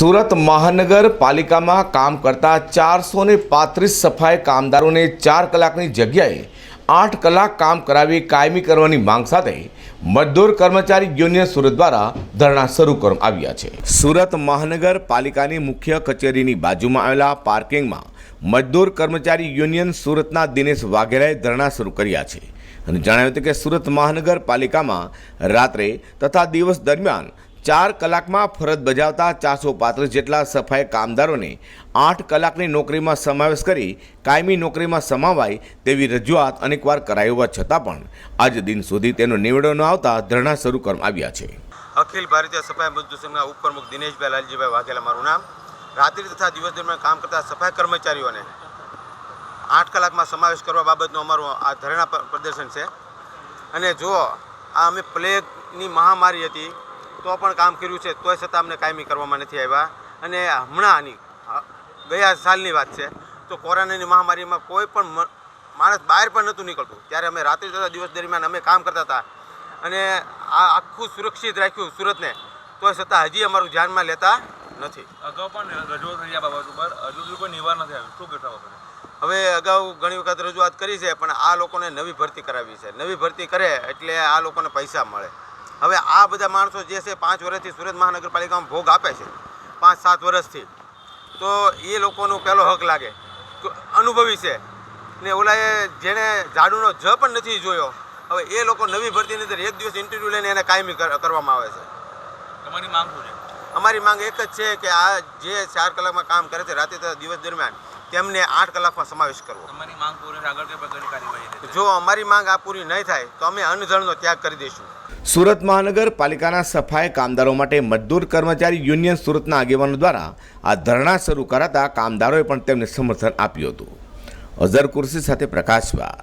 સુરત મહાનગરપાલિકામાં કામ કરતા ચારસો ને પાંત્રીસ સફાઈ કામદારોને ચાર કલાકની જગ્યાએ આઠ કલાક કામ કરાવી કાયમી કરવાની માંગ સાથે મજદૂર કર્મચારી યુનિયન સુરત દ્વારા ધરણા શરૂ કરવામાં આવ્યા છે. સુરત મહાનગરપાલિકાની મુખ્ય કચેરીની બાજુમાં આવેલા પાર્કિંગમાં મજદૂર કર્મચારી યુનિયન સુરતના દિનેશ વાઘેલાએ ધરણા શરૂ કર્યા છે. અને જણાવ્યું હતું કે સુરત મહાનગરપાલિકામાં રાત્રે તથા દિવસ દરમિયાન ચાર કલાકમાં ફરજ બજાવતા ચારસો પાંત્રીસ જેટલા સફાઈ કામદારોને આઠ કલાકની નોકરીમાં સમાવેશ કરી કાયમી નોકરીમાં સમાવાય તેવી રજૂઆત અનેકવાર કરાઈ હોવા છતાં પણ આજ દિન સુધી તેનો નિવેડો ન આવતા ધરણા શરૂ કરવામાં આવ્યા છે. અખિલ ભારતીય સફાઈ મજદૂર સંઘના ઉપપ્રમુખ દિનેશભાઈ લાલજીભાઈ વાઘેલા મારું નામ. રાત્રિ તથા દિવસ દરમિયાન કામ કરતા સફાઈ કર્મચારીઓને આઠ કલાકમાં સમાવેશ કરવા બાબતનું અમારું આ ધરણા પ્રદર્શન છે. અને જો આ અમે પ્લેગની મહામારી હતી. તો પણ કામ કર્યું છે તોય છતાં અમને કાયમી કરવામાં નથી આવ્યા. અને હમણાંની આની ગયા સાલની વાત છે તો કોરોનાની મહામારીમાં કોઈ પણ માણસ બહાર પણ નહોતું નીકળતું. ત્યારે અમે રાત્રિ તથા દિવસ દરમિયાન અમે કામ કરતા હતા. અને આ આખું સુરક્ષિત રાખ્યું સુરતને તોય છતાં હજી અમારું ધ્યાનમાં લેતા નથી. અગાઉ પણ રજૂઆત થઈ આ બાબત ઉપર હજુ સુધી કોઈ નિવારણ નથી આવ્યું. શું કહેતા બાબતે? હવે અગાઉ ઘણી વખત રજૂઆત કરી છે પણ આ લોકોને નવી ભરતી કરાવી છે. નવી ભરતી કરે એટલે આ લોકોને પૈસા મળે. હવે આ બધા માણસો જે છે પાંચ વર્ષથી સુરત મહાનગરપાલિકામાં ભોગ આપે છે. પાંચ સાત વર્ષથી. તો એ લોકોનો પહેલો હક લાગે. અનુભવી છે. ને ઓલાએ જેણે ઝાડુનો જ પણ નથી જોયો હવે એ લોકો નવી ભરતીની અંદર એક દિવસ ઇન્ટરવ્યૂ લઈને એને કાયમી કરવામાં આવે છે. તમારી માંગ શું છે? અમારી માંગ એક જ છે કે આ જે ચાર કલાકમાં કામ કરે છે રાત્રે તથા દિવસ દરમિયાન તેમને આઠ કલાકમાં સમાવેશ કરવો. તમારી માંગ પૂરી આગળ કઈ પ્રકારની કાર્યવાહી રહેશે? જો અમારી માંગ આ પૂરી નહીં થાય તો અમે અન્નજળનો ત્યાગ કરી દઈશું. સુરત મહાનગરપાલિકાના સફાઈ કામદારો માટે મજદૂર કર્મચારી યુનિયન સુરતના આગેવાનો દ્વારા આ ધરણા શરૂ કરાતા કામદારોએ પણ તેમને સમર્થન આપ્યું હતું. અઝર કુર્સી સાથે પ્રકાશવા